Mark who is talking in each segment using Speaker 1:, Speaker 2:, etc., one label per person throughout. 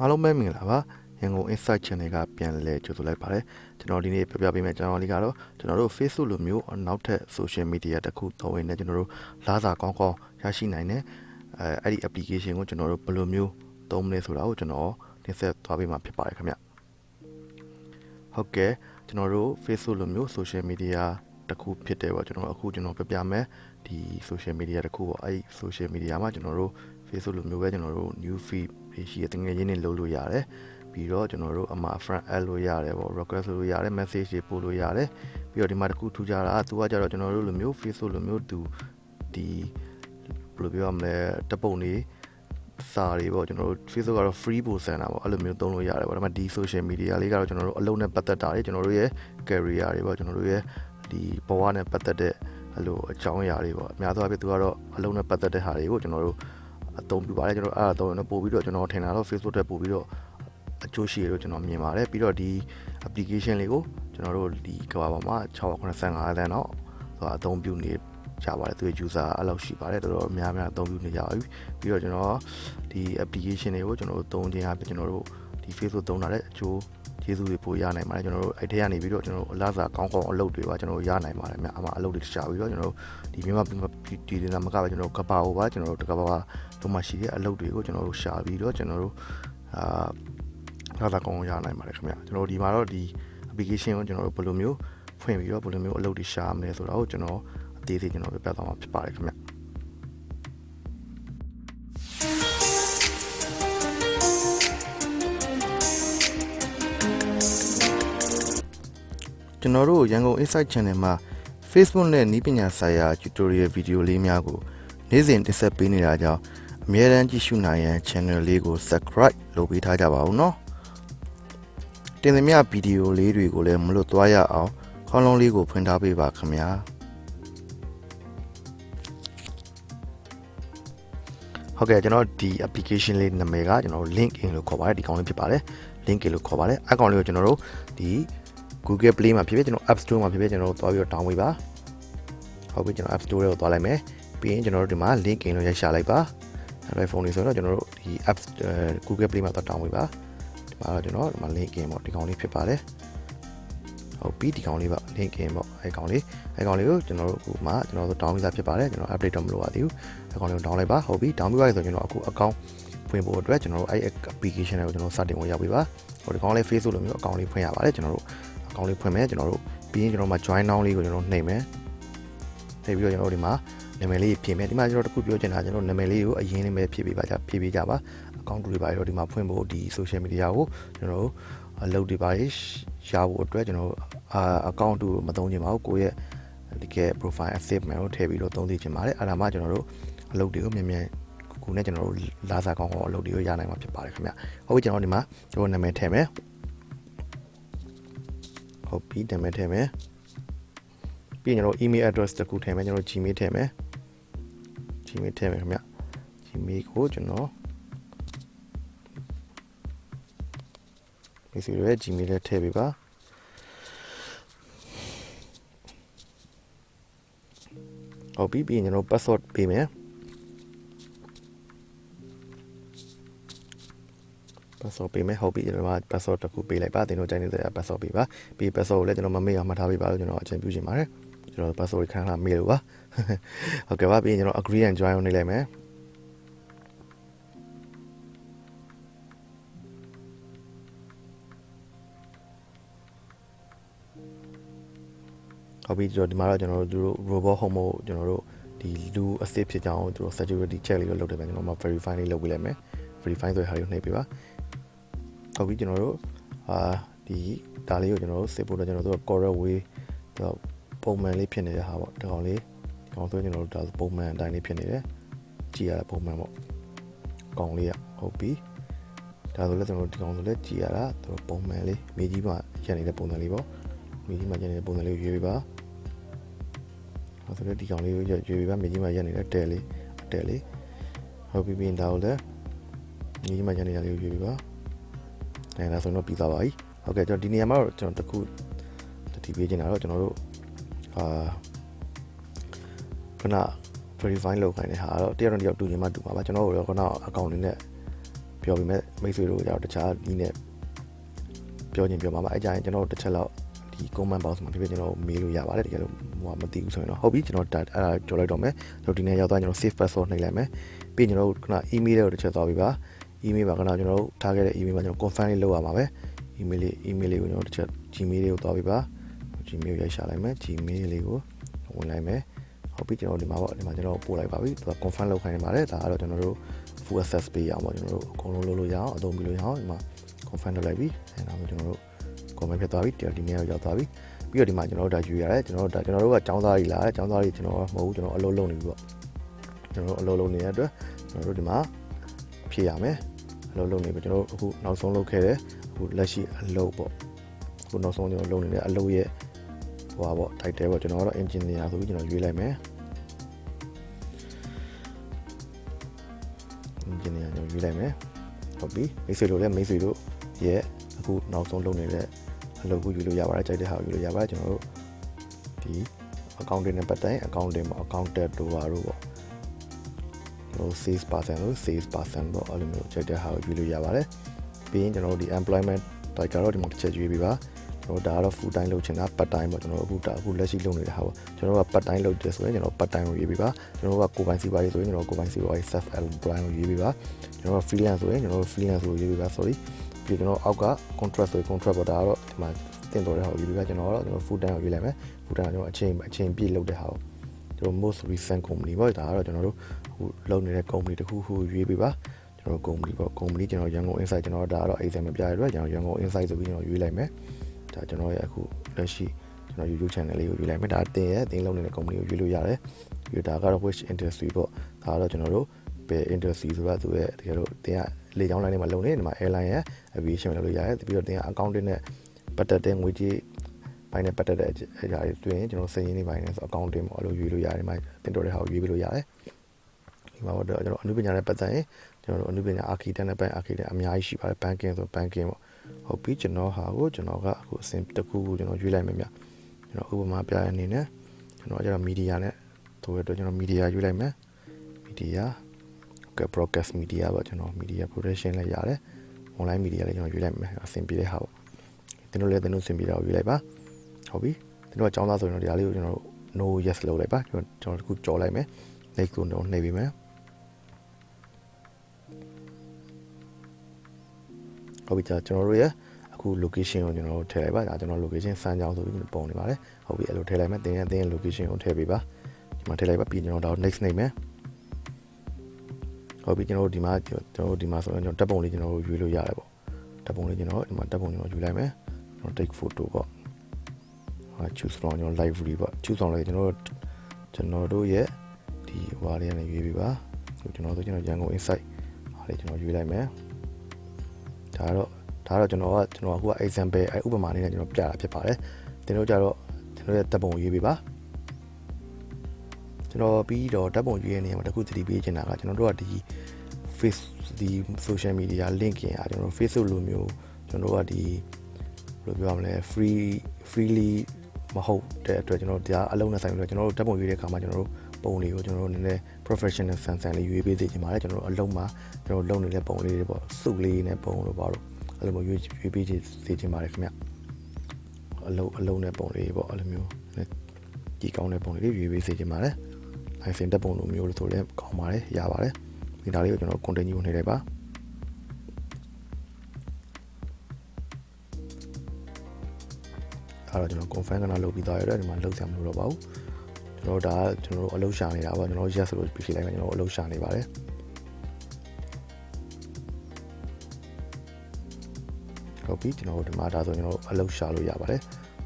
Speaker 1: အားလုံးပဲမင်္ဂလာပါရန်ကုန် Insight Channel ကပြန်လည်ကြိုဆိုလိုက်ပါတယ်ကျွန်တော်ဒီနေ့ပြပြပေးမယ့်ကျွန်တော်လေးကတော့ကျွန်တော်တို့ Facebook လိုမျိုးနောက်ထပ် social media တစ်ခုသုံးရင်းနဲ့ကျွန်တော်တို့လာစာကောင်းကောင်းရရှိနိုင်တယ်အဲအဲ့ဒီ application ကိုကျွန်တော်တို့ဘယ်လိုမျိုးသုံးမလဲဆိုတာကိုကျွန်တော်တင်ဆက်သွားပေးမှာဖြစ်ပါတယ်ခင်ဗျဟုတ်ကဲ့ကျွန်တော်တို့ Facebook လိုမျိုး social media တစ်ခုဖြစ်တယ်ပေါ့ကျွန်တော်အခုကျွန်တော်ပြပြမယ်ဒီ social media တစ်ခုပေါ့အဲ့ဒီ social media မှာကျွန်တော်တို့ Facebook လိုမျိုးပဲကျွန်တော်တို့ new feed တွေရှိတဲ့တကယ်ရင်းနေလုပ်လို့ရတယ်ပြီးတော့ကျွန်တော်တို့အမှာ friend add လို့ရတယ်ပေါ့ request လုပ်လို့ရတယ် message တွေပို့လို့ရတယ်ပြီးတော့ဒီမှာတစ်ခုထူးခြားတာသူကကြတော့ကျွန်တော်တို့လိုမျိုး Facebook လိုမျိုးသူဒီဘယ်လိုပြောရမလဲတပုံတွေစာတွေပေါ့ကျွန်တော်တို့ Facebook ကတော့ free ပို့စံတာပေါ့အဲ့လိုမျိုးသုံးလို့ရတယ်ပေါ့ဒါပေမဲ့ဒီ social media လေးကတော့ကျွန်တော်တို့အလုံးနဲ့ပတ်သက်တာတွေကျွန်တော်တို့ရဲ့ career တွေပေါ့ကျွန်တော်တို့ရဲ့ဒီဘဝနဲ့ပတ်သက်တဲ့အဲ့လိုအကြောင်းအရာတွေပေါ့အများသောအားဖြင့်သူကတော့အလုံးနဲ့ပတ်သက်တဲ့ဟာတွေကိုကျွန်တော်တို့ အသုံးပြုပါတယ်ကျွန်တော်အဲ့ဒါတော့ပို့ပြီးတော့ကျွန်တော်ထင်တာတော့ Facebook တက်ပို့ပြီးတော့အကျိုးရှိရလို့ကျွန်တော်မြင်ပါတယ်ပြီးတော့ဒီ application လေးကိုကျွန်တော်တို့ဒီကမ္ဘာပေါ်မှာ685တန်းတော့ဟိုအသုံးပြုနေကြပါတယ်သူရဲ့ user အဲ့လောက်ရှိပါတယ်တော်တော်များများအသုံးပြုနေကြပါပြီပြီးတော့ကျွန်တော်ဒီ application တွေကိုကျွန်တော်တို့သုံးခြင်းအပြင်ကျွန်တော်တို့ ဒီ Facebook သုံးတာတဲ့အကျိုးကျေးဇူးတွေပိုရနိုင်ပါတယ်ကျွန်တော်တို့အဲ့ထဲကနေပြီးတော့ကျွန်တော်တို့အလားစားကောင်းကောင်းအလုပ်တွေပါကျွန်တော်တို့ရနိုင်ပါတယ်မြအမအလုပ်တွေတခြားပြီးတော့ကျွန်တော်တို့ဒီမြန်မာပြည်ဒီဒေသမကပဲကျွန်တော်တို့ကပ္ပါဟိုပါကျွန်တော်တို့တကပ္ပါလုံးမှာရှိတဲ့အလုပ်တွေကိုကျွန်တော်တို့ရှာပြီးတော့ကျွန်တော်တို့အာလာသာကောင်းရနိုင်ပါတယ်ခင်ဗျကျွန်တော်တို့ဒီမှာတော့ဒီ application ကိုကျွန်တော်တို့ဘယ်လိုမျိုးဖွင့်ပြီးတော့ဘယ်လိုမျိုးအလုပ်တွေရှာမလဲဆိုတာကိုကျွန်တော်အသေးစိတ်ကျွန်တော်ပြပြသွားမှာဖြစ်ပါတယ်ခင်ဗျ ကျွန်တော်တို့ရန်ကုန် Insight Channel မှာ Facebook နဲ့နီးပညာဆိုင်ရာ tutorial video လေးများကိုနေ့စဉ်တင်ဆက်ပေးနေတာကြောင့်အမြဲတမ်းကြည့်ရှုနိုင်ရန် channel လေးကို subscribe လုပ်ပေးထားကြပါဦးနော်တင်သမျှဗီဒီယိုလေးတွေကိုလည်းမလွတ်သွားရအောင်ခေါင်းလုံးလေးကိုဖွင့်ထားပေးပါခင်ဗျာဟုတ်ကဲ့ကျွန်တော်ဒီ application လေးနာမည်ကကျွန်တော် LinkedIn လို့ခေါ်ပါတယ်ဒီကောင်လေးဖြစ်ပါတယ် LinkedIn လို့ခေါ်ပါတယ်အကောင်လေးကိုကျွန်တော်တို့ဒီ Google Play မှာဖြစ်ဖြစ်ကျွန်တော် App Store မှာဖြစ်ဖြစ်ကျွန်တော်တို့သွားပြီးတော့ download ပါဟုတ်ပြီကျွန်တော် App Store ကိုသွားလိုက်မယ်ပြီးရင်ကျွန်တော်တို့ဒီမှာ LinkedIn လို့ရိုက်ရှာလိုက်ပါ Android phone တွေဆိုတော့ကျွန်တော်တို့ဒီ App Google Play မှာသွား download ပါဒီမှာတော့ကျွန်တော်ဒီမှာ LinkedIn ပေါ့ဒီကောင်လေးဖြစ်ပါတယ်ဟုတ်ပြီဒီကောင်လေးပါ LinkedIn ပေါ့အဲကောင်လေးအဲကောင်လေးကိုကျွန်တော်တို့အခုမှကျွန်တော်တို့ download လာဖြစ်ပါတယ်ကျွန်တော် update တော့မလုပ်ရသေးဘူးအဲကောင်လေးကို download လိုက်ပါဟုတ်ပြီ download လိုက်ဆိုကျွန်တော်အခု account ဖွင့်ဖို့အတွက်ကျွန်တော်တို့အဲ application ကိုကျွန်တော်စတင်ဝင်ရောက်ပြီပါဟိုဒီကောင်လေး Facebook လိုမျိုး account လေးဖွင့်ရပါတယ်ကျွန်တော်တို့ account လေးဖွင့်မယ်ကျွန်တော်တို့ပြီးရင်ကျွန်တော်မှာ join now လေးကိုကျွန်တော်နှိပ်မယ်နှိပ်ပြီးတော့ကျွန်တော်တို့ဒီမှာနာမည်လေးပြင်မယ်ဒီမှာကျွန်တော်တခုပြောချင်တာကျွန်တော်နာမည်လေးကိုအရင်လေးပဲဖြည့်ပေးပါကြဖြည့်ပေးကြပါ account တွေပါတော့ဒီမှာဖွင့်ဖို့ဒီ social media ကိုကျွန်တော်တို့အလုပ်တွေပါရှာဖို့အတွက်ကျွန်တော်အာ account တူမသုံးချင်ပါဘူးကိုယ့်ရဲ့ဒီက profile active မှာကိုထည့်ပြီးတော့သုံးသိချင်ပါတယ်အဲ့ဒါမှကျွန်တော်တို့အလုပ်တွေကိုမြန်မြန်ခုနဲ့ကျွန်တော်တို့လာစာကောင်းကောင်းအလုပ်တွေကိုရနိုင်မှာဖြစ်ပါတယ်ခင်ဗျဟုတ်ပြီကျွန်တော်ဒီမှာကျွန်တော်နာမည်ထည့်မယ် ဟုတ်ပြီနာမည်ထည့်မယ်ပြီးရင်ကျွန်တော် email address တခုထည့်မယ်ကျွန်တော် gmail ထည့်မယ် gmail ထည့်မယ်ခင်ဗျ gmail ကိုကျွန်တော်ဒီစီရဲ gmail နဲ့ထည့်ပေးပါဟုတ်ပြီပြီးရင်ကျွန်တော် password ပေးမယ် password ပေးမယ်ဟုတ်ပြီကျွန်တော်က password တစ်ခုပေးလိုက်ပါသင်တို့ကြိုက်နေတဲ့ password ပေးပါပြီး password ကိုလည်းကျွန်တော်မမေ့အောင်မှတ်ထားပေးပါလို့ကျွန်တော်အကြံပြုချင်ပါတယ်ကျွန်တော် password ခဏခဏမေ့လို့ပါဟုတ်ကဲ့ပါပြီးရင်ကျွန်တော် agree and join ကိုနှိပ်လိုက်မယ်ဟုတ်ပြီကျွန်တော်ဒီမှာတော့ကျွန်တော်တို့သူတို့ robot home ကိုကျွန်တော်တို့ဒီလူအစစ်ဖြစ်ကြအောင်သူတို့ security check လေးကိုလုပ်တယ်ပဲကျွန်တော်မှ verify လေးလုပ်ပေးလိုက်မယ် verify ဆိုတဲ့ဟာလေးကိုနှိပ်ပေးပါ ဟုတ်ပြီကျွန်တော်တို့အာဒီဒါလေးကိုကျွန်တော်တို့စစ်ဖို့တော့ကျွန်တော်တို့ correct way တော့ပုံမှန်လေးဖြစ်နေတဲ့ဟာပေါ့ဒီကောင်လေးဒီကောင်ဆိုကျွန်တော်တို့ဒါပုံမှန်အတိုင်းလေးဖြစ်နေတယ်ကြည်ရတာပုံမှန်ပေါ့ကောင်လေးကဟုတ်ပြီဒါဆိုလည်းကျွန်တော်တို့ဒီကောင်ဆိုလည်းကြည်ရတာသူတို့ပုံမှန်လေးမြေကြီးမှာရက်နေတဲ့ပုံစံလေးပေါ့မြေကြီးမှာရက်နေတဲ့ပုံစံလေးကိုရွေးပေးပါဟုတ်ဆိုလည်းဒီကောင်လေးကိုရွေးပေးပါမြေကြီးမှာရက်နေတဲ့တဲလေးတဲလေးဟုတ်ပြီပြီးရင်ဒါကိုလည်းမြေကြီးမှာရက်နေတဲ့လေးကိုရွေးပေးပါ အဲဒါဆိုတော့ပြီးသွားပါပြီဟုတ်ကဲ့ကျွန်တော်ဒီနေရာမှာတော့ကျွန်တော်တခုတတိပေးချင်တာတော့ကျွန်တော်တို့အာခဏ verify လုပ်ခိုင်းတဲ့ဟာတော့တယောက်တစ်ယောက်တူညီမှတူပါပါကျွန်တော်တို့တော့ခဏ account လေးနဲ့ပြောပြီးမဲ့မိတ်ဆွေတို့ကြောင့်တခြားဒီနဲ့ပြောချင်းပြောမှာပါအဲကြရင်ကျွန်တော်တစ်ချက်လောက်ဒီ comment box မှာဒီပြကျွန်တော်မေးလို့ရပါတယ်တကယ်လို့ဟိုကမသိဘူးဆိုရင်တော့ဟုတ်ပြီကျွန်တော်ဒါအဲ့ဒါကြော်လိုက်တော့မယ်ကျွန်တော်ဒီနေ့ရောက်သွားကျွန်တော် save password နှိပ်လိုက်မယ်ပြီးကျွန်တော်ခုန email တွေကိုတစ်ချက်သွားပြီပါ email ပါခဏကျွန်တော်တို့ထားခဲ့တဲ့ email မှာကျွန်တော် confirm လေးလုပ်ရမှာပဲ email လေး email လေးကိုကျွန်တော်တစ်ချက် gmail လေးကိုသွားပြီပါ gmail ကိုရိုက်ရှာလိုက်မယ် gmail လေးကိုဝင်လိုက်မယ်ဟုတ်ပြီကျွန်တော်ဒီမှာပေါ့ဒီမှာကျွန်တော်ပို့လိုက်ပါပြီသူက confirm လုပ်ခိုင်းနေပါတယ်ဒါကတော့ကျွန်တော်တို့ full access ပေးရအောင်ပေါ့ကျွန်တော်တို့အကုန်လုံးလုပ်လို့ရအောင်အသုံးပြုလို့ရအောင်ဒီမှာ confirm လုပ်လိုက်ပြီအဲဒါမျိုးကျွန်တော်တို့ comment ဖြစ်သွားပြီဒီနေ့ရောက်သွားပြီပြီးတော့ဒီမှာကျွန်တော်တို့ဒါယူရတယ်ကျွန်တော်တို့ဒါကျွန်တော်တို့ကចောင်းသားကြီးလာတယ်ចောင်းသားကြီးကျွန်တော်မဟုတ်ဘူးကျွန်တော်အလုပ်လုပ်နေပြီပေါ့ကျွန်တော်တို့အလုပ်လုပ်နေတဲ့အတွက်ကျွန်တော်တို့ဒီမှာဖြည့်ရမယ်အ လုပ်လုပ်နေပြီကျွန်တော်တို့အခုနောက်ဆုံးလုပ်ခဲ့တယ်အခုလက်ရှိအလုပ်ပေါ့အခုနောက်ဆုံးကျွန်တော်လုပ်နေတဲ့အလုပ်ရဲ့ဟိုပါပေါ့ title ပေါ့ကျွန်တော်ကတော့ engineer ဆိုပြီးကျွန်တော်ရွေးလိုက်မယ် engineer ကျွန်တော်ရွေးလိုက်မယ်ဟုတ်ပြီမိတ်ဆွေတို့လည်းမိတ်ဆွေတို့ရဲ့အခုနောက်ဆုံးလုပ်နေတဲ့အလုပ်ကိုယူလို့ရပါတယ်ကြိုက်တဲ့ဟာကိုယူလို့ရပါတယ်ကျွန်တော်တို့ဒီ accounting နဲ့ပတ်သက်ရင် accounting မှာ accountant တို့ပါတို့ပေါ့ ကျွန်တော် sales person လို့ sales person ပေါ့အဲ့လိုမျိုးကြိုက်တဲ့ဟာကိုယူလို့ရပါတယ်ပြီးရင်ကျွန်တော်တို့ဒီ employment type ကတော့ဒီမှာတစ်ချက်ရွေးပြီးပါကျွန်တော်ဒါကတော့ full time လုပ်ချင်တာ part time ပေါ့ကျွန်တော်အခုဒါအခုလက်ရှိလုပ်နေတဲ့ဟာပေါ့ကျွန်တော်က part time လုပ်တယ်ဆိုရင်ကျွန်တော် part time ကိုရွေးပြီးပါကျွန်တော်ကကိုယ်ပိုင်စီးပွားရေးဆိုရင်ကျွန်တော်ကိုယ်ပိုင်စီးပွားရေး self employed ကိုရွေးပြီးပါကျွန်တော်က freelance ဆိုရင်ကျွန်တော် freelance ကိုရွေးပြီးပါ sorry ပြီးကျွန်တော်အောက်က contract ဆိုရင် contract ပေါ့ဒါကတော့ဒီမှာတင်တော်တဲ့ဟာကိုယူပြီးပါကျွန်တော်ကတော့ကျွန်တော် full time ကိုယူလိုက်မယ် full time ကကျွန်တော်အချိန်အချိန်ပြည့်လုပ်တဲ့ဟာကိုကျွန် တော် most recent company ပေါ့ဒါကတော့ကျွန်တော်တို့ဟိုလုပ်နေတဲ့ company တခုခုရွေးပြီးပါကျွန်တော် company ပေါ့ company ကျွန်တော်ရန်ကုန် insight ကျွန်တော်ဒါကတော့ exam မပြရတဲ့အတွက်ကျွန်တော်ရန်ကုန် insight ဆိုပြီးကျွန်တော်ရွေးလိုက်မယ်ဒါကျွန်တော်ရဲ့အခုလက်ရှိကျွန်တော် YouTube channel လေးကိုရွေးလိုက်မယ်ဒါတင်ရဲ့တင်လုပ်နေတဲ့ company ကိုရွေးလို့ရတယ်ပြီးတော့ဒါကတော့ which industry ပေါ့ဒါကတော့ကျွန်တော်တို့ဘယ် industry ဆိုတာသူရဲ့တကယ်လို့တင်ကလေကြောင်းလိုင်းတွေမှာလုပ်နေတယ်ဒီမှာ airline ရဲ့ aviation လုပ်လို့ရတယ်ပြီးတော့တင်က accounting နဲ့ပတ်သက်တဲ့ငွေကြေး ပိုင်းနဲ့ပတ်သက်တဲ့အရာတွေတွေ့ရင်ကျွန်တော်စည်ရင်းနေပိုင်းနဲ့ဆို accounting ပေါ့အဲ့လိုရွေးလို့ရတယ်ဒီမှာတင်တော်တဲ့ဟာကိုရွေးပြီးလို့ရတယ်ဒီမှာတော့ကျွန်တော်အနုပညာနဲ့ပတ်သက်ရင်ကျွန်တော်တို့အနုပညာ architect နဲ့ပိုင်း architect အများကြီးရှိပါတယ် banking ဆို banking ပေါ့ဟုတ်ပြီကျွန်တော်ဟာကိုကျွန်တော်ကအခုအစဉ်တစ်ခုခုကျွန်တော်ရွေးလိုက်မယ်မြကျွန်တော်ဥပမာပြရအနေနဲ့ကျွန်တော်ကျတော့ media နဲ့ဆိုရတော့ကျွန်တော် media ရွေးလိုက်မယ် media က broadcast media ပေါ့ကျွန်တော် media production လည်းရတယ် online media လည်းကျွန်တော်ရွေးလိုက်မယ်အဆင်ပြေတဲ့ဟာပေါ့တင်တို့လည်းတင်တို့အဆင်ပြေတာကိုရွေးလိုက်ပါ ဟုတ်ပြီတင်တို့ကចောင်းသားဆိုရင်တော့ဒီဟာလေးကိုကျွန်တော် no yes လုပ်လိုက်ပါကျွန်တော်တို့တခုကြော်လိုက်မယ် next ကိုတော့နှိပ်ပေးမယ်ဟုတ်ပြီကျွန်တော်တို့ရဲ့အခု location ကိုကျွန်တော်တို့ထည့်လိုက်ပါဒါကျွန်တော် location စမ်းကြောင်းဆိုပြီးပုံနေပါတယ်ဟုတ်ပြီအဲ့လိုထည့်လိုက်မယ်တင်ရဲ့တင်ရဲ့ location ကိုထည့်ပေးပါဒီမှာထည့်လိုက်ပါပြီးကျွန်တော်တို့ next နှိပ်မယ်ဟုတ်ပြီကျွန်တော်တို့ဒီမှာကျွန်တော်တို့ဒီမှာဆိုရင်ကျွန်တော်တက်ပုံလေးကျွန်တော်တို့ရွေးလို့ရတယ်ပေါ့တက်ပုံလေးကျွန်တော်ဒီမှာတက်ပုံကျွန်တော်ယူလိုက်မယ်ကျွန်တော် take photo ပေါ့ဟာ choose from ကျွန်တော် library ပေါ့ choose from လေးကျွန်တော်တို့ကျွန်တော်တို့ရဲ့ဒီဟွာလေးနဲ့ရွေးပေးပါကျွန်တော်တို့ကျွန်တော်ရန်ကုန် insight ဟာလေးကျွန်တော်ရွေးလိုက်မယ်ဒါတော့ဒါတော့ကျွန်တော်ကကျွန်တော်အခုက example အဲဥပမာလေးနဲ့ကျွန်တော်ပြတာဖြစ်ပါတယ်သင်တို့ကြတော့ကျွန်တော်ရဲ့တပ်ပုံရေးပေးပါကျွန်တော်ပြီးတော့တပ်ပုံရေးရနေမှာတခုသတိပေးချင်တာကကျွန်တော်တို့ကဒီ face ဒီ social media link ရင်အားကျွန်တော် Facebook လိုမျိုးကျွန်တော်တို့ကဒီဘယ်လိုပြောရမလဲ free freely မဟုတ်တဲ့အတွက်ကျွန်တော်တို့တရားအလုံးနဲ့ဆိုင်ပြီးတော့ကျွန်တော်တို့တပ်ပုံရေးတဲ့အခါမှာကျွန်တော်တို့ပုံလေးကိုကျွန်တော်တို့နည်းနည်း professional ဆန်ဆန်လေးရွေးပေးစေချင်ပါတယ်ကျွန်တော်တို့အလုံးမှာကျွန်တော်တို့လုပ်နေတဲ့ပုံလေးတွေပေါ့စုလေးနဲ့ပုံလို့ပါတော့အဲ့လိုမျိုးရွေးရွေးပေးစေချင်ပါတယ်ခင်ဗျအလုံးအလုံးနဲ့ပုံလေးပေါ့အဲ့လိုမျိုးကြီးကောင်းတဲ့ပုံလေးတွေရွေးပေးစေချင်ပါတယ်အိုင်စင်တက်ပုံလိုမျိုးလို့ဆိုလည်းကောင်းပါတယ်ရပါတယ်ဒီဒါလေးကိုကျွန်တော် continue နေလိုက်ပါ အဲ့တော့ကျွန်တော် confirm ကနာလုပ်ပြီးသားရတယ်ဒီမှာလုပ်ဆရာမလို့တော့ပါဘူးကျွန်တော်ဒါကျွန်တော်တို့အလုပ်ရှာနေတာပါကျွန်တော် yes လို့ပြည့်လိုက်မယ်ကျွန်တော်အလုပ်ရှာနေပါတယ်ဟုတ်ပြီကျွန်တော်တို့ဒီမှာဒါဆိုကျွန်တော်အလုပ်ရှာလို့ရပါတယ်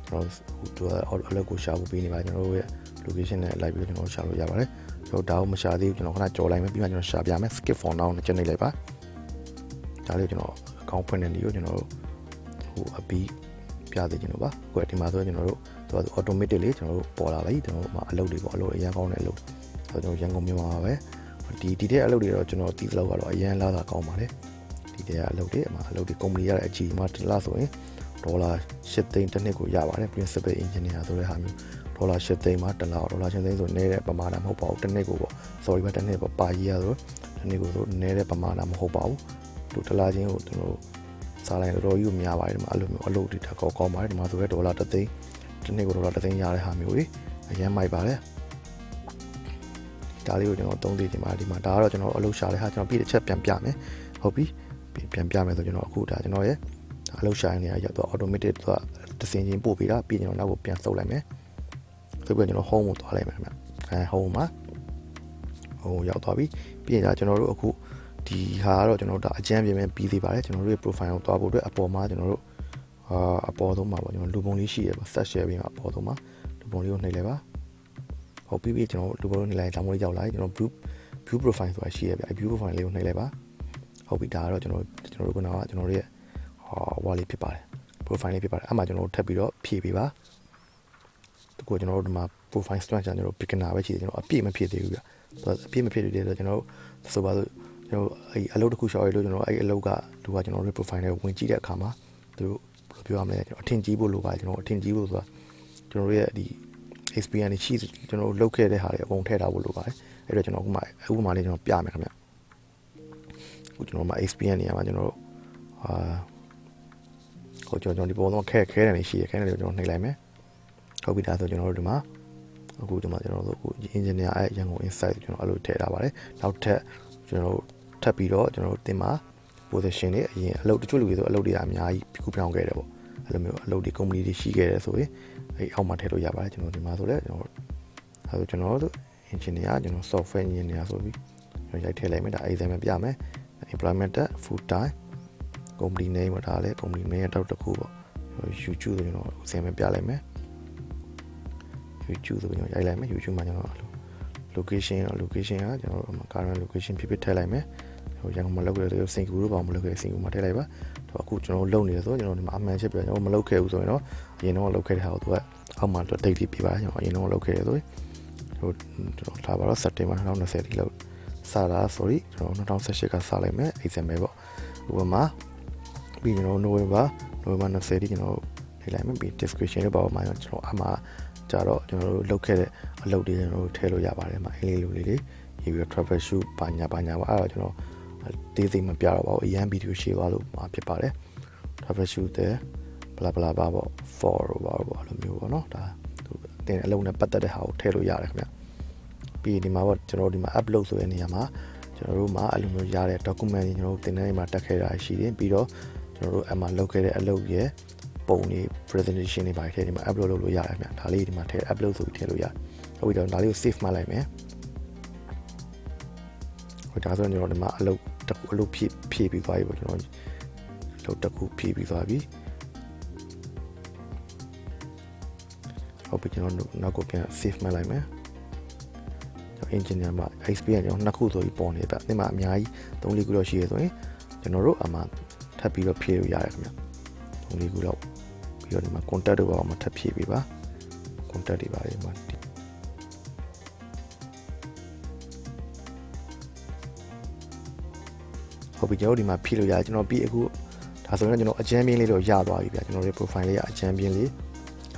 Speaker 1: ကျွန်တော်ဟိုသူကအလုပ်ကိုရှာဖို့ပေးနေပါကျွန်တော်တို့ရဲ့ location နဲ့လိုက်ပြီးကျွန်တော်ရှာလို့ရပါတယ်ကျွန်တော်ဒါကိုမရှာသေးဘူးကျွန်တော်ခဏကြော်လိုက်မယ်ပြီးမှကျွန်တော်ရှာပြမယ် skip for now နဲ့ချက်နေလိုက်ပါဒါလေးကျွန်တော်အကောင့်ဖွင့်နေနေကိုကျွန်တော်တို့ဟိုအပီး ပြသေးကျွန်တော်ပါကိုယ်ဒီမှာဆိုကျွန်တော်တို့သူက automatic လေးကျွန်တော်တို့ပေါ်လာပြီကျွန်တော်တို့မှာအလုပ်တွေပေါ့အလုပ်အရန်ကောင်းတဲ့အလုပ်ဆိုတော့ကျွန်တော်ရန်ကုန်မြန်မာပါပဲဒီဒီတဲ့အလုပ်တွေတော့ကျွန်တော်တီးသလောက်ကတော့အရန်လာတာကောင်းပါတယ်ဒီတဲ့အလုပ်တွေအမှအလုပ်တွေ company ရတဲ့အကြီးမှတစ်လားဆိုရင်ဒေါ်လာ8သိန်းတစ်နှစ်ကိုရပါတယ် principal engineer ဆိုတဲ့ဟာမျိုးဒေါ်လာ8သိန်းမှာတစ်လားဒေါ်လာ8သိန်းဆိုနေတဲ့ပမာဏမဟုတ်ပါဘူးတစ်နှစ်ကိုပေါ့ sorry ပါတစ်နှစ်ပေါ့ပါကြီးရဆိုတစ်နှစ်ကိုဆိုနေတဲ့ပမာဏမဟုတ်ပါဘူးတူတစ်လားချင်းကိုကျွန်တော် စားလိုက်တော်တော်ကြီးကိုများပါတယ်ဒီမှာအဲ့လိုမျိုးအလုပ်တွေတက်ကောကောင်းပါတယ်ဒီမှာဆိုရဲဒေါ်လာ3သိန်းတစ်နေ့ကိုဒေါ်လာ3သိန်းရတဲ့ဟာမျိုးကြီးအရင်မိုက်ပါတယ်ဒါလေးကိုကျွန်တော်သုံးသိချင်ပါတယ်ဒီမှာဒါကတော့ကျွန်တော်အလုပ်ရှာတဲ့ဟာကျွန်တော်ပြည့်တစ်ချက်ပြန်ပြမယ်ဟုတ်ပြီပြန်ပြမယ်ဆိုကျွန်တော်အခုဒါကျွန်တော်ရဲ့အလုပ်ရှာနေရရောက်တော့ automatic သူကတစင်ချင်းပို့ပေးတာပြီးကျွန်တော်နောက်ကိုပြန်ဆုပ်လိုက်မယ်ဆုပ်ပြီးကျွန်တော် home ကိုသွားလိုက်မယ်ခင်ဗျအဲ home မှာဟိုရောက်သွားပြီပြီးရင်ဒါကျွန်တော်တို့အခု ဒီဟာကတော့ကျွန်တော်တို့ဒါအကြမ်းပြင်မဲ့ပြီးသေးပါတယ်ကျွန်တော်တို့ရဲ့ profile ကိုသွားဖို့အတွက်အပေါ်မှာကျွန်တော်တို့အာအပေါ်ဆုံးမှာပေါ့ကျွန်တော်လူပုံလေးရှိရပါ set share ပြီးမှာအပေါ်ဆုံးမှာလူပုံလေးကိုနှိပ်လိုက်ပါဟုတ်ပြီပြီကျွန်တော်လူပုံလေးနှိပ်လိုက်ဒါမှမဟုတ်ရောက်လာကျွန်တော် view view profile ဆိုတာရှိရပြအဲ view profile လေးကိုနှိပ်လိုက်ပါဟုတ်ပြီဒါကတော့ကျွန်တော်ကျွန်တော်တို့ကကျွန်တော်တို့ရဲ့ဟောဝါလေးဖြစ်ပါတယ် profile လေးဖြစ်ပါတယ်အဲ့မှာကျွန်တော်တို့ထပ်ပြီးတော့ဖြည့်ပေးပါတကူကျွန်တော်တို့ဒီမှာ profile structure ကျွန်တော်တို့ beginner ပဲရှိတယ်ကျွန်တော်အပြည့်မဖြည့်သေးဘူးဗျအပြည့်မဖြစ်သေးတယ်ဆိုတော့ကျွန်တော်တို့ဆိုပါစို့ ကျွန်တော်အဲ့အလုပ်တစ်ခုရှောက်ရလို့ကျွန်တော်အဲ့အလုပ်ကသူကကျွန်တော်တို့ profile နဲ့ဝင်ကြည့်တဲ့အခါမှာသူတို့ဘယ်လိုပြောရမလဲကျွန်တော်အထင်ကြီးဖို့လိုပါတယ်ကျွန်တော်အထင်ကြီးဖို့ဆိုတာကျွန်တော်တို့ရဲ့ဒီ experience ရှိကျွန်တော်တို့လုပ်ခဲ့တဲ့ဟာတွေအကုန်ထည့်ထားဖို့လိုပါတယ်အဲ့တော့ကျွန်တော်အခုမှအခုမှလေးကျွန်တော်ပြမယ်ခင်ဗျအခုကျွန်တော်မှ experience နေရာမှာကျွန်တော်တို့အာဟိုကျွန်တော်ဒီပုံတော့ခဲခဲတယ်နေရှိရခဲတယ်ကျွန်တော်နှိပ်လိုက်မယ်ဟုတ်ပြီဒါဆိုကျွန်တော်တို့ဒီမှာအခုဒီမှာကျွန်တော်တို့အခု engineer အဲရန်ကုန် insight ကျွန်တော်အဲ့လိုထည့်ထားပါတယ်နောက်ထပ်ကျွန်တော်တို့ ထပ်ပြီးတော့ကျွန်တော်တို့တင်မှာ position တွေအရင်အလုပ်တချို့လူတွေဆိုအလုပ်တွေအများကြီးခုပြောင်းခဲ့တယ်ပေါ့အဲ့လိုမျိုးအလုပ်တွေ company တွေရှိခဲ့တယ်ဆိုရင်အဲ့အောက်မှာထည့်လို့ရပါတယ်ကျွန်တော်ဒီမှာဆိုလဲကျွန်တော်အဲဆိုကျွန်တော်တို့ engineer ကျွန်တော် software engineer ဆိုပြီးကျွန်တော်ရိုက်ထည့်လိုက်မယ်ဒါ exam ပြမယ် employment full time company name ဒါလည်း company name တောက်တစ်ခုပေါ့ YouTube ဆိုကျွန်တော် exam ပြလိုက်မယ် YouTube ဆိုကျွန်တော်ရိုက်လိုက်မယ် YouTube မှာကျွန်တော် location တော့ location ကကျွန်တော်တို့ current location ဖြစ်ဖြစ်ထည့်လိုက်မယ် ဟိုရန်ကုန်မှာလောက်ခဲ့တဲ့စင်ကူတို့ဘာမှမလုပ်ခဲ့စင်ကူမှာထည့်လိုက်ပါတော့အခုကျွန်တော်တို့လုပ်နေတယ်ဆိုကျွန်တော်ဒီမှာအမှန်ချက်ပြကျွန်တော်မလုပ်ခဲ့ဘူးဆိုရင်တော့အရင်တော့လုပ်ခဲ့တဲ့ဟာကိုသူကအောက်မှာတော့ date ပြပါကျွန်တော်အရင်တော့လုပ်ခဲ့တယ်ဆိုရင်ဟိုကျွန်တော်ထားပါတော့ September 2020တိလောက်စတာ sorry ကျွန်တော်2018ကစလိုက်မယ် exam ပဲပေါ့ဥပမာပြီးကျွန်တော် November November 20တိကျွန်တော်ထည့်လိုက်မယ်ပြီး description တွေပါပါမှာကျွန်တော်အမှားကြတော့ကျွန်တော်တို့လုပ်ခဲ့တဲ့အလုပ်တွေကျွန်တော်တို့ထည့်လို့ရပါတယ်မှာအင်္ဂလိပ်လိုလေးတွေရေးပြီးတော့ travel shoot ဘာညာဘာညာပါအဲ့တော့ကျွန်တော် တေးစိတ်မပြတော့ပါဘူးအရန်ဗီဒီယိုရှေ့သွားလို့မှာဖြစ်ပါတယ် travel shoot တဲ့ bla bla bla ပေါ့ for ဘာပေါ့အဲ့လိုမျိုးပေါ့နော်ဒါသူတင်အလုံးနဲ့ပတ်သက်တဲ့ဟာကိုထည့်လို့ရတယ်ခင်ဗျပြီးဒီမှာပေါ့ကျွန်တော်ဒီမှာ upload ဆိုတဲ့နေရာမှာကျွန်တော်တို့မှာအဲ့လိုမျိုးရတဲ့ document တွေကျွန်တော်တို့တင်တဲ့နေရာမှာတက်ခဲ့တာရှိတယ်ပြီးတော့ကျွန်တော်တို့အမှလုပ်ခဲ့တဲ့အလုပ်ရဲ့ပုံတွေ presentation တွေပါထည့်ဒီမှာ upload လုပ်လို့ရတယ်ခင်ဗျဒါလေးဒီမှာထည့် upload ဆိုပြီးထည့်လို့ရတယ်ဟုတ်ပြီတော့ဒါလေးကို save မှတ်လိုက်မယ်ဟိုဒါဆိုကျွန်တော်ဒီမှာအလုပ် တစ်ခုအလုပ်ဖြည့်ဖြည့်ပြီးသွားပြီပေါ့ကျွန်တော်အလုပ်တစ်ခုဖြည့်ပြီးသွားပြီဟုတ်ပြီကျွန်တော်နောက်ကိုပြန် save မှတ်လိုက်မယ်ကျွန်တော် engineer မှာ experience ကျွန်တော်နှစ်ခုဆိုပြီးပေါ်နေပြအဲ့မှာအများကြီး3 4ခုတော့ရှိရဆိုရင်ကျွန်တော်တို့အမှထပ်ပြီးတော့ဖြည့်လို့ရတယ်ခင်ဗျ3 4ခုတော့ပြီးတော့ဒီမှာ contact တို့ပါအောင်ထပ်ဖြည့်ပေးပါ contact တွေပါဒီမှာ ဟုတ်ပြီကျွန်တော်ဒီမှာဖြည့်လို့ရတယ်ကျွန်တော်ပြီးအခုဒါဆိုရင်ကျွန်တော်အကြမ်းပြင်းလေးတော့ရသွားပြီဗျာကျွန်တော်ရဲ့ profile လေးကအကြမ်းပြင်းလေး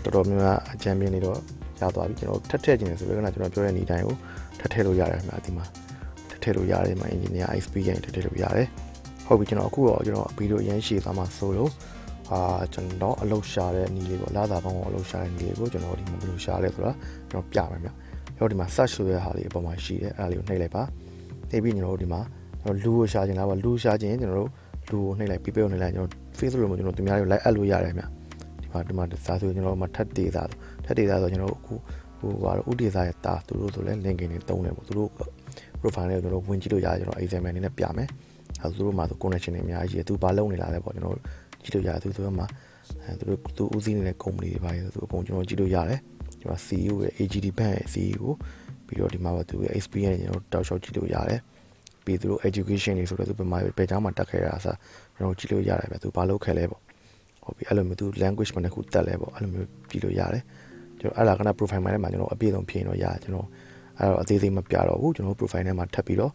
Speaker 1: တော်တော်များများအကြမ်းပြင်းလေးတော့ရသွားပြီကျွန်တော်ထပ်ထည့်ခြင်းလေဆိုတော့ကကျွန်တော်ပြောတဲ့နေတိုင်းကိုထပ်ထည့်လို့ရတယ်ခင်ဗျာဒီမှာထပ်ထည့်လို့ရတယ်မှာ engineer XP ရင်ထပ်ထည့်လို့ရတယ်ဟုတ်ပြီကျွန်တော်အခုတော့ကျွန်တော်ဗီဒီယိုအရင်ရှေ့သွားမှာဆိုလို့အာကျွန်တော်အလုပ်ရှာတဲ့နီးလေးပေါ့လာသာပေါင်းကိုအလုပ်ရှာတဲ့နီးလေးကိုကျွန်တော်ဒီမှာဘယ်လိုရှာလဲဆိုတော့ကျွန်တော်ပြမယ်ဗျ။ရောဒီမှာ search ဆိုတဲ့ဟာလေးအပေါ်မှာရှိတယ်အဲ့ဒါလေးကိုနှိပ်လိုက်ပါ။နှိပ်ပြီးကျွန်တော်တို့ဒီမှာ ကျွန်တော်လူကိုရှာခြင်းလားပေါ့လူရှာခြင်းကျွန်တော်တို့လူကိုနှိပ်လိုက် people ကိုနှိပ်လိုက်ကျွန်တော် Facebook မှာကျွန်တော်သူများတွေကို like အပ်လို့ရတယ်ဗျ။ဒီမှာဒီမှာစာဆိုကျွန်တော်တို့မှာထပ်ဒေတာထပ်ဒေတာဆိုကျွန်တော်တို့အခုဟိုဘာလို့ဥဒေတာရဲ့တာသူတို့ဆိုလဲ link တွေတုံးတယ်ပေါ့သူတို့ profile လေးကိုကျွန်တော်ဝင်ကြည့်လို့ရတယ်ကျွန်တော် exam အနေနဲ့ပြမယ်။အဲသူတို့မှာဆို connection တွေအများကြီးသူဘာလုပ်နေလာလဲပေါ့ကျွန်တော်ကြည့်လို့ရတယ်သူဆိုမှအဲသူတို့သူဦးစီးနေတဲ့ company တွေပါရသူအကုန်ကျွန်တော်ကြည့်လို့ရတယ်ဒီမှာ CEO ရဲ့ AGD bank ရဲ့ CEO ပြီးတော့ဒီမှာပါသူရဲ့ experience ကျွန်တော်တောက်လျှောက်ကြည့်လို့ရတယ် ပြီးသူတို့ education တွေဆိုတော့သူဘယ်မှာဘယ်ကျောင်းမှာတက်ခဲ့တာဆိုကျွန်တော်ကြည့်လို့ရတယ်ဗျသူဘာလုပ်ခဲ့လဲပေါ့ဟုတ်ပြီအဲ့လိုမျိုးသူ language မှာတစ်ခုတက်လဲပေါ့အဲ့လိုမျိုးကြည့်လို့ရတယ်ကျွန်တော်အဲ့ဒါကန profile မှာထဲမှာကျွန်တော်အပြည့်စုံဖြည့်တော့ရတယ်ကျွန်တော်အဲ့တော့အသေးစိတ်မပြတော့ဘူးကျွန်တော် profile ထဲမှာထပ်ပြီးတော့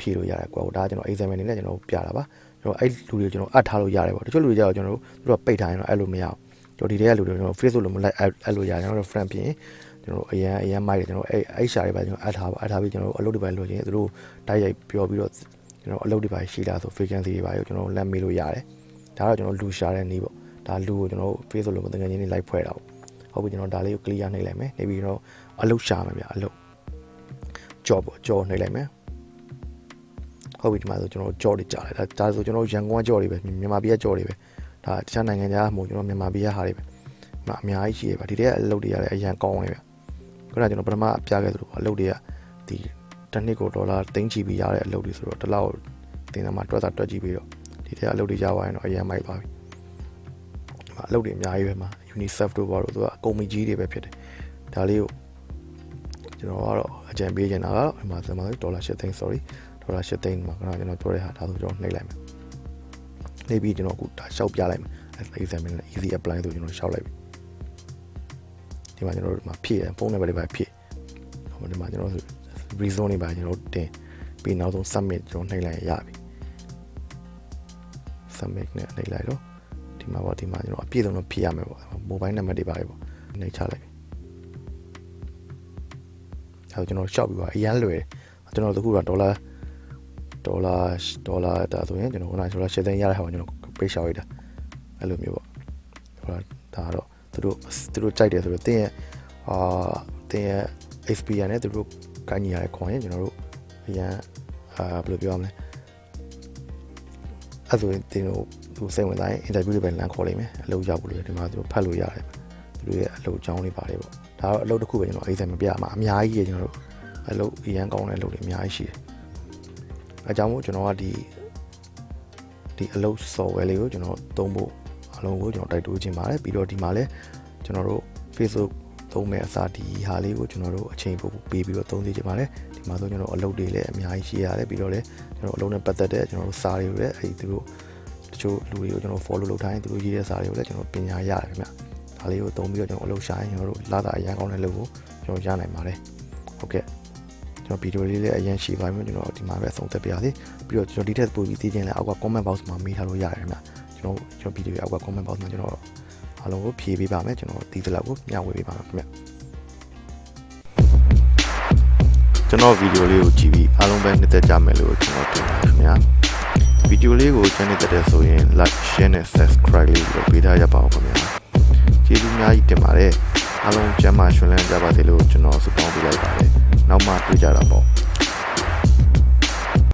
Speaker 1: ဖြည့်လို့ရတယ်ကွာဒါကျွန်တော် exam အနေနဲ့ကျွန်တော်ပြတာပါကျွန်တော်အဲ့လူတွေကျွန်တော်အပ်ထားလို့ရတယ်ပေါ့တချို့လူတွေကျတော့ကျွန်တော်တို့သူတို့ပိတ်ထားရင်တော့အဲ့လိုမရအောင်ကျွန်တော်ဒီထဲကလူတွေကျွန်တော် Facebook လိုမလိုက်အဲ့လိုရတယ်ကျွန်တော် friend ပြင် ကျွန်တော်အရန်အရန်မိုက်တယ်ကျွန်တော်အဲ့အဲ့ရှာတွေပါကျွန်တော်အပ်ထားပါအပ်ထားပြီးကျွန်တော်အလုပ်တွေပါလို့ချင်းသူတို့တိုက်ရိုက်ပြောပြီးတော့ကျွန်တော်အလုပ်တွေပါရှိလားဆို vacancy တွေပါရောကျွန်တော်လက်မေးလို့ရတယ်ဒါတော့ကျွန်တော်လူရှာတဲ့နည်းပေါ့ဒါလူကိုကျွန်တော် Facebook လို့မတကယ်ချင်းနေလိုက်ဖွဲ့တာပေါ့ဟုတ်ပြီကျွန်တော်ဒါလေးကို clear နှိပ်လိုက်မယ်နေပြီးတော့အလုပ်ရှာမယ်ဗျအလုပ် job ပေါ့ job နှိပ်လိုက်မယ်ဟုတ်ပြီဒီမှာဆိုကျွန်တော် job တွေကြားလိုက်ဒါဒါဆိုကျွန်တော်ရန်ကုန်က job တွေပဲမြန်မာပြည်က job တွေပဲဒါတခြားနိုင်ငံခြားမှာကျွန်တော်မြန်မာပြည်ကဟာတွေပဲမအများကြီးရှိရပါဒီတည်းကအလုပ်တွေရတယ်အရန်ကောင်းတယ်ဗျ ခုနကကျွန်တော်ပထမပြခဲ့သလိုပေါ့အလုပ်တွေကဒီတစ်နှစ်ကိုဒေါ်လာသိန်းချီပြီးရတဲ့အလုပ်တွေဆိုတော့တစ်လောက်တင်တယ်မှာတွက်တာတွက်ကြည့်ပြီးတော့ဒီတည်းကအလုပ်တွေရသွားရင်တော့အရန်မိုက်သွားပြီဒီမှာအလုပ်တွေအများကြီးပဲမှာ UNICEF တို့ဘာလို့သူကအကုမ္ပဏီကြီးတွေပဲဖြစ်တယ်ဒါလေးကိုကျွန်တော်ကတော့အကြံပေးချင်တာကတော့ဒီမှာစမှာဒေါ်လာ8သိန်း sorry ဒေါ်လာ8သိန်းမှာခဏကျွန်တော်ပြောတဲ့ဟာဒါဆိုကျွန်တော်နှိပ်လိုက်မယ်နှိပ်ပြီးကျွန်တော်အခုဒါရှောက်ပြလိုက်မယ် example နဲ့ easy apply ဆိုကျွန်တော်ရှောက်လိုက်ပြီ ဒီမှာကျွန်တော်တို့ဒီမှာဖြည့်ဖုန်းနံပါတ်တွေပါဖြည့်ဟိုဒီမှာကျွန်တော် reason တွေပါကျွန်တော်တင်ပြီးနောက်ဆုံး submit ကျွန်တော်နှိပ်လိုက်ရပြီ submit နဲ့နှိပ်လိုက်တော့ဒီမှာပေါ့ဒီမှာကျွန်တော်အပြည့်စုံတော့ဖြည့်ရမယ်ပေါ့ mobile နံပါတ်တွေပါပဲပေါ့နှိပ်ချလိုက်ပြီအဲကျွန်တော်ရှောက်ပြီးပါအရန်လွယ်ကျွန်တော်တခုကဒေါ်လာဒေါ်လာဒေါ်လာဒါဆိုရင်ကျွန်တော်ခုနကဒေါ်လာ7သိန်းရတဲ့ဟာကိုကျွန်တော်ပေးရှောက်ရတာအဲ့လိုမျိုးပေါ့ဟိုဒါတော့ သူတို့သူတို့ကြိုက်တယ်ဆိုတော့တင်းရဲ့အာတင်းရဲ့ experience နဲ့သူတို့ကိုင်းညီရတဲ့ခွန်ရင်ကျွန်တော်တို့အရန်အာဘယ်လိုပြောရမလဲအဲ့ဆိုရင်တင်းတို့သူစိတ်ဝင်စားရင် interview တွေပဲလမ်းခေါ်လိမ့်မယ်အလုပ်ရောက်လို့ဒီမှာသူတို့ဖတ်လို့ရတယ်သူတို့ရဲ့အလုပ်အကြောင်းတွေပါတယ်ပေါ့ဒါတော့အလုပ်တစ်ခုပဲကျွန်တော်အိမ်ဆိုင်မပြမှာအများကြီးကြီးကျွန်တော်တို့အလုပ်အရန်ကောင်းတဲ့အလုပ်တွေအများကြီးရှိတယ်အဲကြောင့်မို့ကျွန်တော်ကဒီဒီအလုပ် software လေးကိုကျွန်တော်သုံးဖို့ အလုံးကိုကျွန်တော်တိုက်တိုးခြင်းပါတယ်ပြီးတော့ဒီမှာလဲကျွန်တော်တို့ Facebook သုံးမဲ့အစားဒီဟာလေးကိုကျွန်တော်တို့အချိန်ပို့ပေးပြီးတော့သုံးသေးချင်ပါတယ်ဒီမှာဆိုကျွန်တော်အလုပ်တွေလည်းအများကြီးရှိရတယ်ပြီးတော့လည်းကျွန်တော်အလုပ်နဲ့ပတ်သက်တဲ့ကျွန်တော်တို့စာတွေကိုလည်းအဲဒီသူတို့တချို့လူတွေကိုကျွန်တော် follow လုပ်ထားရင်သူတို့ရေးတဲ့စာတွေကိုလည်းကျွန်တော်ပညာရတယ်ခင်ဗျဒါလေးကိုသုံးပြီးတော့ကျွန်တော်အလုပ်ရှာရင်ကျွန်တော်တို့လာတာအရန်ကောင်းတဲ့လုပ်ကိုကျွန်တော်ရနိုင်ပါတယ်ဟုတ်ကဲ့ကျွန်တော်ဗီဒီယိုလေးလည်းအရင်ရှိပါမယ်ကျွန်တော်ဒီမှာပဲအဆုံးသတ်ပြရစီပြီးတော့ကျွန်တော်ဒီထက်ပိုပြီးသိချင်လဲအောက်က comment box မှာမေးထားလို့ရတယ်ခင်ဗျ ကျွန်တော်ကျွန်တော်ဗီဒီယိုအောက်က comment box မှာကျွန်တော်အားလုံးကိုဖြည့်ပေးပါမယ်ကျွန်တော်ဒီသလောက်ကိုမျှဝေပေးပါမယ်ခင်ဗျကျွန်တော်ဗီဒီယိုလေးကိုကြည့်ပြီးအားလုံးပဲနှစ်သက်ကြမယ်လို့ကျွန်တော်ထင်ပါတယ်ခင်ဗျာဗီဒီယိုလေးကိုချမ်းနေတဲ့တဲ့ဆိုရင် like share နဲ့ subscribe လေးကိုပေးထားရပါဦးခင်ဗျာကျေးဇူးအများကြီးတင်ပါတယ်အားလုံးကျမ်းမာရှင်လန်းကြပါစေလို့ကျွန်တော်ဆုတောင်းပေးလိုက်ပါတယ်နောက်မှတွေ့ကြတာပေါ့